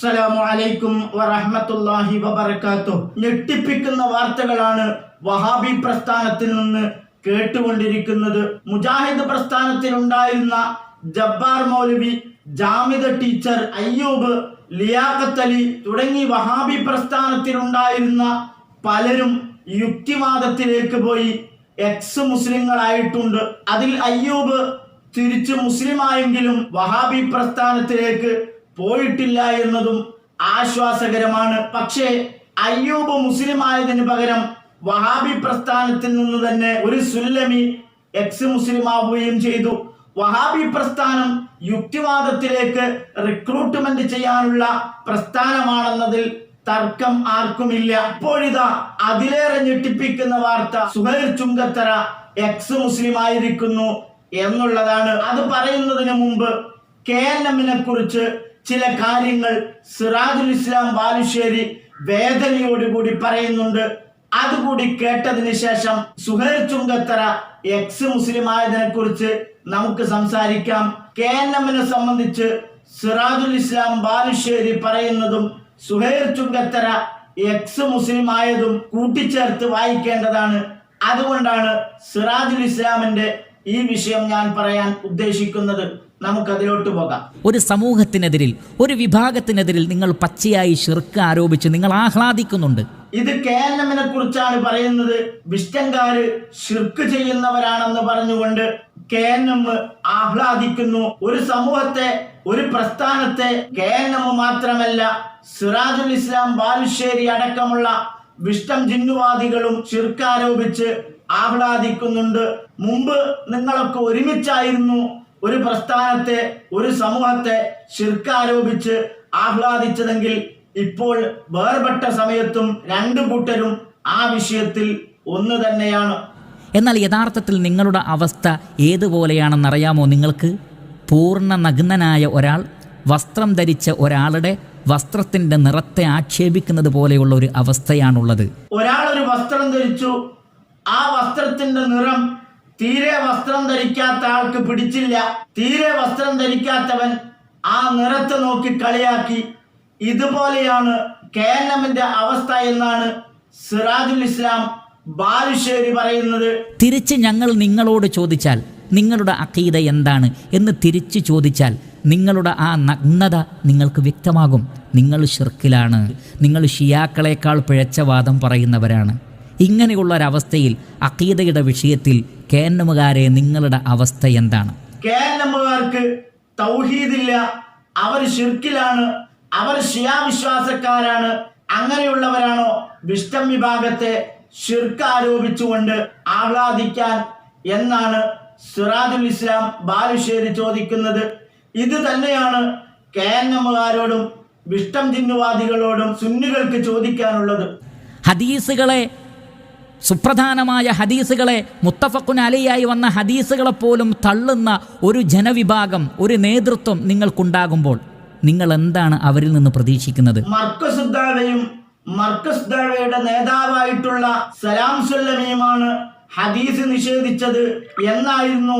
അസ്സലാമു അലൈക്കും വറഹ്മത്തുള്ളാഹി വബറകാതുഹു. ഞെട്ടിപ്പിക്കുന്ന വാർത്തകളാണ് വഹാബി പ്രസ്ഥാനത്തിൽ നിന്ന് കേട്ടുകൊണ്ടിരിക്കുന്നത്. മുജാഹിദ് പ്രസ്ഥാനത്തിൽ ഉണ്ടായിരുന്ന ജബ്ബാർ മൗലവി ജാമിദ ടീച്ചർ അയ്യൂബ് ലിയാഖത്ത് അലി തുടങ്ങി വഹാബി പ്രസ്ഥാനത്തിൽ ഉണ്ടായിരുന്ന പലരും യുക്തിവാദത്തിലേക്ക് പോയി. എക്സ് മുസ്ലിങ്ങളായിട്ടുണ്ട്. അതിൽ അയ്യൂബ് തിരിച്ച് മുസ്ലിമായെങ്കിലും വഹാബി പ്രസ്ഥാനത്തിലേക്ക് പോയിട്ടില്ല എന്നതും ആശ്വാസകരമാണ്. പക്ഷേ അയ്യൂബ് മുസ്ലിം ആയതിനു പകരം വഹാബി പ്രസ്ഥാനത്തിൽ നിന്ന് തന്നെ ഒരു സുല്ലമി എക്സ് മുസ്ലിം ആവുകയും ചെയ്തു. വഹാബി പ്രസ്ഥാനം യുക്തിവാദത്തിലേക്ക് റിക്രൂട്ട്മെന്റ് ചെയ്യാനുള്ള പ്രസ്ഥാനമാണെന്നതിൽ തർക്കം ആർക്കുമില്ല. ഇപ്പോഴിതാ അതിലേറെ ഞെട്ടിപ്പിക്കുന്ന വാർത്ത സുഹൈർ ചുങ്കത്തറ എക്സ് മുസ്ലിം ആയിരിക്കുന്നു എന്നുള്ളതാണ്. അത് പറയുന്നതിന് മുമ്പ് കെ എൻ എമ്മിനെ കുറിച്ച് ചില കാര്യങ്ങൾ സിറാജുൽ ഇസ്ലാം ബാലുശ്ശേരി വേദനയോടുകൂടി പറയുന്നുണ്ട്. അതുകൂടി കേട്ടതിന് ശേഷം സുഹൈർ ചുങ്കത്തറ എക്സ് മുസ്ലിം ആയതിനെ കുറിച്ച് നമുക്ക് സംസാരിക്കാം. കെ എൻ എമ്മിനെ സംബന്ധിച്ച് സിറാജുൽ ഇസ്ലാം ബാലുശ്ശേരി പറയുന്നതും സുഹൈർ ചുങ്കത്തറ എക്സ് മുസ്ലിം ആയതും കൂട്ടിച്ചേർത്ത് വായിക്കേണ്ടതാണ്. അതുകൊണ്ടാണ് സിറാജുൽ ഇസ്ലാമിന്റെ ഈ വിഷയം ഞാൻ പറയാൻ ഉദ്ദേശിക്കുന്നത്. നമുക്കതിലോട്ട് പോകാം. ഒരു സമൂഹത്തിനെതിരിൽ ഒരു വിഭാഗത്തിനെതിരിൽ നിങ്ങൾ പച്ചയായി ശിർക്ക് ആരോപിച്ച് നിങ്ങൾ ആഹ്ലാദിക്കുന്നുണ്ട്. ഇത് കെ എൻ എമ്മിനെ കുറിച്ചാണ് പറയുന്നത്. വിഷ്ടങ്കാര് ഷിർക്ക് ചെയ്യുന്നവരാണെന്ന് പറഞ്ഞുകൊണ്ട് കെ എൻ എം ആഹ്ലാദിക്കുന്നു. ഒരു സമൂഹത്തെ ഒരു പ്രസ്ഥാനത്തെ കെ എൻ എം മാത്രമല്ല സിറാജുൽ ഇസ്ലാം ബാലുശ്ശേരി അടക്കമുള്ള വിഷ്ടം ജിന്നുവാദികളും ചിർക്കാരോപിച്ച് ആഹ്ലാദിക്കുന്നുണ്ട്. മുമ്പ് നിങ്ങളൊക്കെ ഒരുമിച്ചായിരുന്നു ഒരു പ്രസ്ഥാനത്തെ ഒരു സമൂഹത്തെ ശിർക്കാരോപിച്ച് ആഹ്ലാദിച്ചതെങ്കിൽ ഇപ്പോൾ വേർപെട്ട സമയത്തും രണ്ടു കൂട്ടരും ആ വിഷയത്തിൽ ഒന്ന് തന്നെയാണ്. എന്നാൽ യഥാർത്ഥത്തിൽ നിങ്ങളുടെ അവസ്ഥ ഏതുപോലെയാണെന്നറിയാമോ നിങ്ങൾക്ക്? പൂർണ നഗ്നനായ ഒരാൾ വസ്ത്രം ധരിച്ച ഒരാളുടെ വസ്ത്രത്തിന്റെ നിറത്തെ ആക്ഷേപിക്കുന്നത് പോലെയുള്ള ഒരു അവസ്ഥയാണുള്ളത്. ഒരാൾ ഒരു വസ്ത്രം ധരിച്ചു ആ വസ്ത്രത്തിന്റെ നിറം തീരെ വസ്ത്രം ധരിക്കാത്ത ആൾക്ക് പിടിച്ചില്ല. തീരെ വസ്ത്രം ധരിക്കാത്തവൻ ആ നിറത്തെ നോക്കി കളിയാക്കി. ഇതുപോലെയാണ് കെ എൻ എമ്മിന്റെ അവസ്ഥ എന്നാണ് സിറാജുൽ ഇസ്ലാം ബാലുശ്ശേരി പറയുന്നത്. തിരിച്ച് ഞങ്ങൾ നിങ്ങളോട് ചോദിച്ചാൽ നിങ്ങളുടെ അക്കീത എന്താണ് എന്ന് തിരിച്ചു ചോദിച്ചാൽ നിങ്ങളുടെ ആ നഗ്നത നിങ്ങൾക്ക് വ്യക്തമാകും. നിങ്ങൾ ഷിർക്കിലാണ്. നിങ്ങൾ ഷിയാക്കളെക്കാൾ പിഴച്ച വാദം പറയുന്നവരാണ്. ഇങ്ങനെയുള്ള ഒരവസ്ഥയിൽ അക്കീതയുടെ വിഷയത്തിൽ കേന്നമുകാരെ നിങ്ങളുടെ അവസ്ഥ എന്താണ്? K N എമ്മുകാർക്ക് തൗഹീദില്ല. അവർ ഷിർക്കിലാണ് അവർ ഷിയാവിശ്വാസക്കാരാണ് അങ്ങനെയുള്ളവരാണോ വിഷ്ടം വിഭാഗത്തെ ഷിർക്ക് ആരോപിച്ചുകൊണ്ട് ആഹ്ലാദിക്കാൻ എന്നാണ് സിറാജുൽ ഇസ്ലാം ബാലുശ്ശേരി ചോദിക്കുന്നത്. ഇത് തന്നെയാണ് കെ എൻ എമ്മുകാരോടും വിഷ്ടം ജിന്നുവാദികളോടും സുന്നികൾക്ക് ചോദിക്കാനുള്ളത്. ഹദീസുകളെ സുപ്രധാനമായ ഹദീസുകളെ മുത്തഫക്കുൻ അലിയായി വന്ന ഹദീസുകളെ പോലും തള്ളുന്ന ഒരു ജനവിഭാഗം ഒരു നേതൃത്വം നിങ്ങൾക്കുണ്ടാകുമ്പോൾ നിങ്ങൾ എന്താണ് അവരിൽ നിന്ന് പ്രതീക്ഷിക്കുന്നത്? നേതാവായിട്ടുള്ള സലാം സുല്ലമിയുമാണ് ഹദീസ് നിഷേധിച്ചത് എന്നായിരുന്നു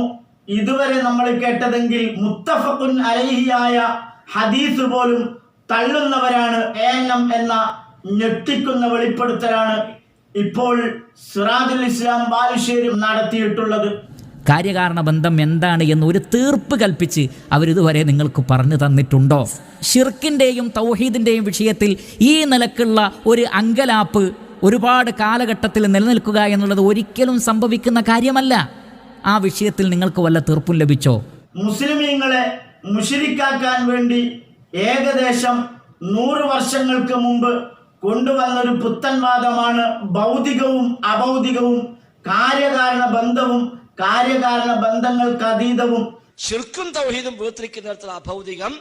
ഇതുവരെ നമ്മൾ കേട്ടതെങ്കിൽ മുത്തഫക്കുൻ അലഹിയായ ഹദീസ് പോലും തള്ളുന്നവരാണ്. എം എന്ന ഞെട്ടിക്കുന്ന വെളിപ്പെടുത്തലാണ് ഇപ്പോൾ സിറാജുൽ ഇസ്ലാം ബാലുശ്ശേരി നടത്തിയിട്ടുള്ളത്. കാര്യകാരണ ബന്ധം എന്താണ് എന്ന് ഒരു തീർപ്പ് കൽപ്പിച്ച് അവരിതുവരെ നിങ്ങൾക്ക് പറഞ്ഞു തന്നിട്ടുണ്ടോ? ഷിർക്കിന്റെയും തൗഹീദിന്റെയും വിഷയത്തിൽ ഈ നിലക്കുള്ള ഒരു അങ്കലാപ്പ് ഒരുപാട് കാലഘട്ടത്തിൽ നിലനിൽക്കുക എന്നുള്ളത് ഒരിക്കലും സംഭവിക്കുന്ന കാര്യമല്ല. ആ വിഷയത്തിൽ നിങ്ങൾക്ക് വല്ല തീർപ്പും ലഭിച്ചോ? മുസ്ലിമീങ്ങളെ മുഷിരിക്കാക്കാൻ വേണ്ടി ഏകദേശം നൂറ് വർഷങ്ങൾക്ക് മുമ്പ് കൊണ്ടുവന്നൊരു പുത്തൻവാദമാണ് ഭൗതികവും അഭൗതികവും കാര്യകാരണ ബന്ധവും കാര്യകാരണ ബന്ധങ്ങൾക്ക് അതീതവും. ശിർക്കും തൗഹീദും വേർതിരിക്കുന്നിടത്തുള്ള അഭൗതികം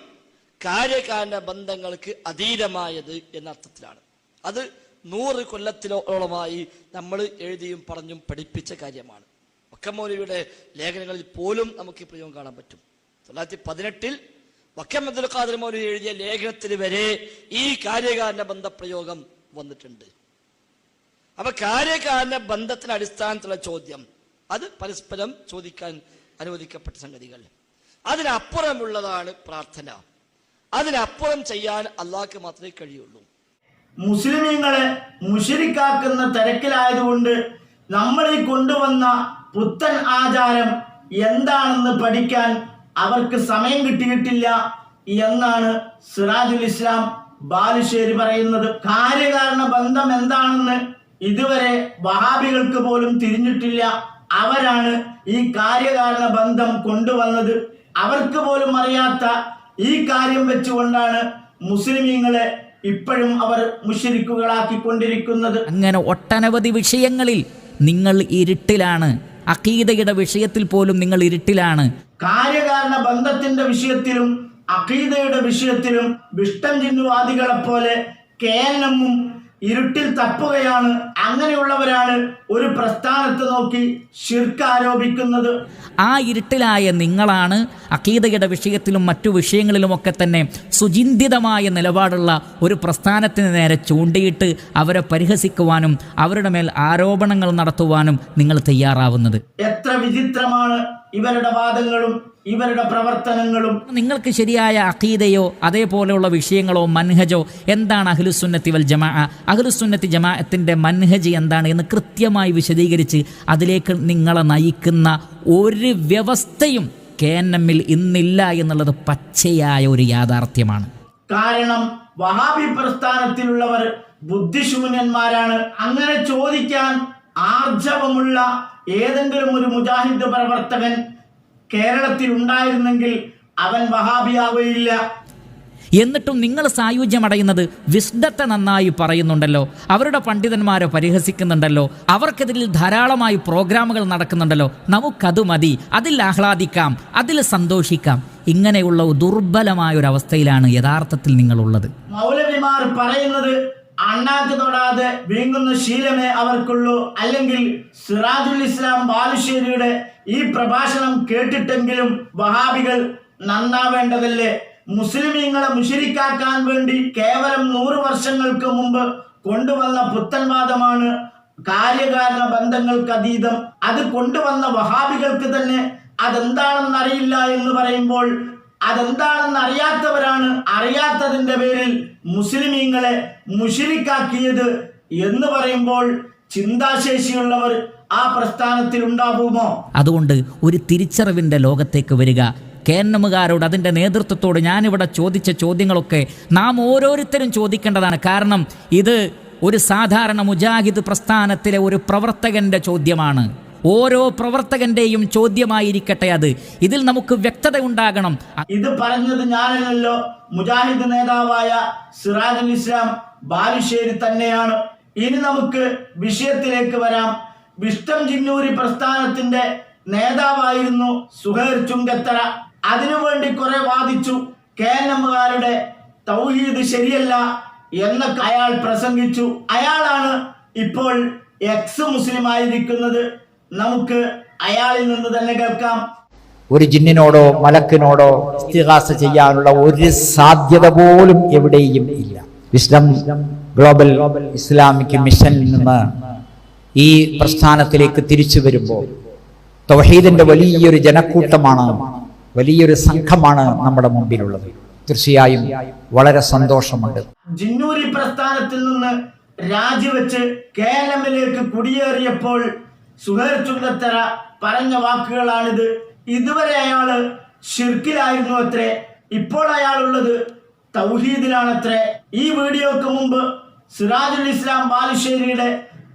കാര്യകാരണ ബന്ധങ്ങൾക്ക് അതീതമായത് എന്ന അർത്ഥത്തിലാണ് അത് നൂറ് കൊല്ലത്തിലോളമായി നമ്മൾ എഴുതിയും പറഞ്ഞും പഠിപ്പിച്ച കാര്യമാണ്. ഒക്കമൗലിയുടെ ലേഖനങ്ങളിൽ പോലും നമുക്ക് പ്രയോഗം കാണാൻ പറ്റും. തൊള്ളായിരത്തി പതിനെട്ടിൽ വക്കം അബ്ദുൽ ഖാദർ മൗലവി എഴുതിയ ലേഖനത്തിൽ വരെ ഈ കാര്യകാരണ ബന്ധ പ്രയോഗം വന്നിട്ടുണ്ട്. അപ്പൊ കാര്യകാരണ ബന്ധത്തിന് അടിസ്ഥാനത്തിലുള്ള ചോദ്യം അത് പരസ്പരം ചോദിക്കാൻ അനുവദിക്കപ്പെട്ട സംഗതികൾ. അതിനപ്പുറമുള്ളതാണ് പ്രാർത്ഥന. അതിനപ്പുറം ചെയ്യാൻ അള്ളാഹ്ക്ക് മാത്രമേ കഴിയുള്ളൂ. മുസ്ലിമീങ്ങളെ മുഷരിക്കാക്കുന്ന തിരക്കിലായതുകൊണ്ട് നമ്മളിൽ കൊണ്ടുവന്ന പുത്തൻ ആചാരം എന്താണെന്ന് പഠിക്കാൻ അവർക്ക് സമയം കിട്ടിയിട്ടില്ല എന്നാണ് സിറാജുൽ ഇസ്ലാം ബാലുശ്ശേരി പറയുന്നത്. കാര്യകാരണ ബന്ധം എന്താണെന്ന് ഇതുവരെ വഹാബികൾക്ക് പോലും തിരിഞ്ഞിട്ടില്ല. അവരാണ് ഈ കാര്യകാരണ ബന്ധം കൊണ്ടുവന്നത്. അവർക്ക് പോലും അറിയാത്ത ഈ കാര്യം വെച്ചുകൊണ്ടാണ് മുസ്ലിമീങ്ങളെ ഇപ്പോഴും അവർ മുഷിരിക്കുകളാക്കിക്കൊണ്ടിരിക്കുന്നത്. അങ്ങനെ ഒട്ടനവധി വിഷയങ്ങളിൽ നിങ്ങൾ ഇരുട്ടിലാണ്. അക്കീതയുടെ വിഷയത്തിൽ പോലും നിങ്ങൾ ഇരുട്ടിലാണ്. കാര്യകാരണ ബന്ധത്തിന്റെ വിഷയത്തിലും അഖീദയുടെ വിഷയത്തിലും വിഷ്ടം പോലെ കേനമ്മും ഇരുട്ടിൽ തപ്പുകയാണ്. അങ്ങനെയുള്ളവരാണ് ഒരു പ്രസ്ഥാനത്ത് നോക്കി ഷിർക്ക് ആരോപിക്കുന്നത്. ആ ഇരുട്ടിലായ നിങ്ങളാണ് അഖീദയുടെ വിഷയത്തിലും മറ്റു വിഷയങ്ങളിലുമൊക്കെ തന്നെ സുചിന്തിതമായ നിലപാടുള്ള ഒരു പ്രസ്ഥാനത്തിന് നേരെ ചൂണ്ടിയിട്ട് അവരെ പരിഹസിക്കുവാനും അവരുടെ മേൽ ആരോപണങ്ങൾ നടത്തുവാനും നിങ്ങൾ തയ്യാറാവുന്നത്. എത്ര വിചിത്രമാണ് ഇവരുടെ വാദങ്ങളും ഇവരുടെ പ്രവർത്തനങ്ങളും. നിങ്ങൾക്ക് ശരിയായ അഖീദയോ അതേപോലെയുള്ള വിഷയങ്ങളോ മൻഹജോ എന്താണ് അഹ്ലുസുന്നത്തി വൽ ജമാ? അഹ്ലുസുന്നത്തി ജമാഅത്തിന്റെ മൻഹജ് എന്താണ് എന്ന് കൃത്യമായി വിശദീകരിച്ച് അതിലേക്ക് നിങ്ങളെ നയിക്കുന്ന ഒരു വ്യവസ്ഥയും കെ എൻ എമ്മിൽ ഇന്നില്ല എന്നുള്ളത് പച്ചയായ ഒരു യാഥാർത്ഥ്യമാണ്. കാരണം വഹാബി പ്രസ്ഥാനത്തിലുള്ളവർ ബുദ്ധിശൂന്യന്മാരാണ്. അങ്ങനെ ചോദിക്കാൻ ആർജവമുള്ള ഏതെങ്കിലും ഒരു മുജാഹിദ് പ്രവർത്തകൻ കേരളത്തിൽ ഉണ്ടായിരുന്നെങ്കിൽ അവൻ വഹാബിയാവുകയില്ല. എന്നിട്ടും നിങ്ങൾ സായുജ്യമടയുന്നത് വിസ്ഡത്തെ നന്നായി പറയുന്നുണ്ടല്ലോ. അവരുടെ പണ്ഡിതന്മാരെ പരിഹസിക്കുന്നുണ്ടല്ലോ. അവർക്കെതിരിൽ ധാരാളമായി പ്രോഗ്രാമുകൾ നടക്കുന്നുണ്ടല്ലോ. നമുക്കത് മതി. അതിൽ ആഹ്ലാദിക്കാം. അതിൽ സന്തോഷിക്കാം. ഇങ്ങനെയുള്ള ദുർബലമായ ഒരു അവസ്ഥയിലാണ് യഥാർത്ഥത്തിൽ നിങ്ങളുള്ളത്. മൗലവിമാർ പറയുന്നത് അണ്ണാക്ക് തൊടാതെ വീങ്ങുന്ന ശീലമേ അവർക്കുള്ളൂ. അല്ലെങ്കിൽ സിറാജുൽ ഇസ്ലാം ബാലുശ്ശേരിയുടെ ഈ പ്രഭാഷണം കേട്ടിട്ടെങ്കിലും വഹാബികൾ നന്നാവേണ്ടതല്ലേ? മുസ്ലിമീങ്ങളെ മുഷിരിക്കാക്കാൻ വേണ്ടി കേവലം നൂറ് വർഷങ്ങൾക്ക് മുമ്പ് കൊണ്ടുവന്ന പുത്തൻവാദമാണ് കാര്യകാരണ ബന്ധങ്ങൾക്ക് അതീതം. അത് കൊണ്ടുവന്ന വഹാബികൾക്ക് തന്നെ അതെന്താണെന്ന് അറിയില്ല എന്ന് പറയുമ്പോൾ അതെന്താണെന്ന് അറിയാത്തവരാണ് അറിയാത്തതിന്റെ പേരിൽ മുസ്ലിമീങ്ങളെ മുഷിരിക്കാക്കിയത് എന്ന് പറയുമ്പോൾ ചിന്താശേഷിയുള്ളവർ ആ പ്രസ്ഥാനത്തിൽ ഉണ്ടാകുമോ അതുകൊണ്ട് ഒരു തിരിച്ചറിവിന്റെ ലോകത്തേക്ക് വരിക കേന്നമുകാരോട് അതിന്റെ നേതൃത്വത്തോട് ഞാനിവിടെ ചോദിച്ച ചോദ്യങ്ങളൊക്കെ നാം ഓരോരുത്തരും ചോദിക്കേണ്ടതാണ്. കാരണം ഇത് ഒരു സാധാരണ മുജാഹിദ് പ്രസ്ഥാനത്തിലെ ഒരു പ്രവർത്തകന്റെ ചോദ്യമാണ്. ഓരോ പ്രവർത്തകന്റെയും ചോദ്യമായിരിക്കട്ടെ അത്. ഇതിൽ നമുക്ക് വ്യക്തത ഉണ്ടാകണം. ഇത് പറഞ്ഞത് ഞാനല്ലോ മുജാഹിദ് നേതാവായ സിറാജുൽ ഇസ്ലാം ബാലുശ്ശേരി തന്നെയാണ്. ഇനി നമുക്ക് വിഷയത്തിലേക്ക് വരാം. വിഷ്ടം ജിന്നൂരി പ്രസ്ഥാനത്തിന്റെ നേതാവായിരുന്നു സുഹേർ ചുങ്കത്തറ. അതിനുവേണ്ടി കുറെ വാദിച്ചു. കെ എൻ എമ്മുകാരുടെ തൗഹീദ് ശരിയല്ല എന്നൊക്കെ അയാൾ പ്രസംഗിച്ചു. അയാളാണ് ഇപ്പോൾ എക്സ് മുസ്ലിം ആയിരിക്കുന്നത്. നമുക്ക് അയാളിൽ നിന്ന് തന്നെ കേൾക്കാം. ഒരു ജിന്നിനോടോ മലക്കിനോടോ ഇസ്തിഹാസ ചെയ്യാനുള്ള ഒരു സാധ്യത പോലും എവിടെയും ഇല്ല. ഇസ്ലാം ഗ്ലോബൽ ഇസ്ലാമിക് മിഷനിൽ നിന്ന് ഈ പ്രസ്ഥാനത്തിലേക്ക് തിരിച്ചു വരുമ്പോൾ തൗഹീദിന്റെ വലിയൊരു ജനക്കൂട്ടമാണ് വലിയൊരു സംഘമാണ് നമ്മുടെ മുമ്പിലുള്ളത്. തീർച്ചയായും വളരെ സന്തോഷമുണ്ട്. ജിന്നൂരി പ്രസ്ഥാനത്തിൽ നിന്ന് രാജിവെച്ച് കേരളത്തിലേക്ക് കുടിയേറിയപ്പോൾ സുഹേർ പറഞ്ഞ വാക്കുകളാണിത്. ഇതുവരെ അയാൾ ഷിർക്കിലായിരുന്നു അത്രേ. ഇപ്പോൾ അയാളുള്ളത് തൗഹീദിലാണത്രേ. ഈ വീഡിയോക്ക് മുമ്പ് സിറാജുൽ ഇസ്ലാം ബാലുശ്ശേരിയുടെ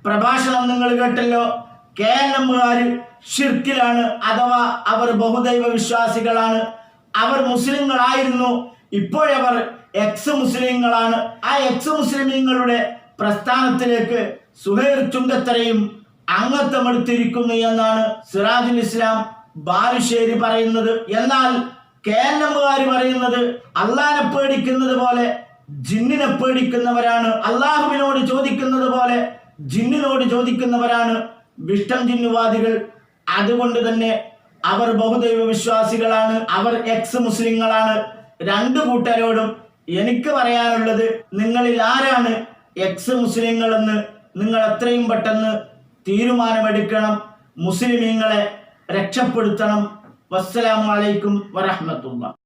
പ്രഭാഷണം നിങ്ങൾ കേട്ടല്ലോ. കെ എൻ എമ്മുകാര് ഷിർക്കിലാണ് അഥവാ അവർ ബഹുദൈവ വിശ്വാസികളാണ്. അവർ മുസ്ലിങ്ങളായിരുന്നു. ഇപ്പോഴവർ എക്സ് മുസ്ലിങ്ങളാണ് ആ എക്സ് മുസ്ലിമീങ്ങളുടെ പ്രസ്ഥാനത്തിലേക്ക് സുഹൈർ ചുങ്കത്തറയും അംഗത്വമെടുത്തിരിക്കുന്നു എന്നാണ് സിറാജുൽ ഇസ്ലാം ബാലുശ്ശേരി പറയുന്നത്. എന്നാൽ കെ എൻ എമ്മുകാര് പറയുന്നത് അള്ളാനെ പേടിക്കുന്നത് പോലെ ജിന്നിനെ പേടിക്കുന്നവരാണ്. അള്ളാഹുവിനോട് ചോദിക്കുന്നത് പോലെ ജിന്നിനോട് ചോദിക്കുന്നവരാണ്. വിഷ്ടം ജിന്നുവാദികൾ അതുകൊണ്ട് തന്നെ അവർ ബഹുദൈവ വിശ്വാസികളാണ്. അവർ എക്സ് മുസ്ലിങ്ങളാണ് രണ്ടു കൂട്ടരോടും എനിക്ക് പറയാനുള്ളത് നിങ്ങളിൽ ആരാണ് എക്സ് മുസ്ലിങ്ങളെന്ന് നിങ്ങൾ എത്രയും പെട്ടെന്ന് തീരുമാനമെടുക്കണം. മുസ്ലിമീങ്ങളെ രക്ഷപ്പെടുത്തണം. വസ്സലാമലൈക്കും വറഹമത്തുള്ള.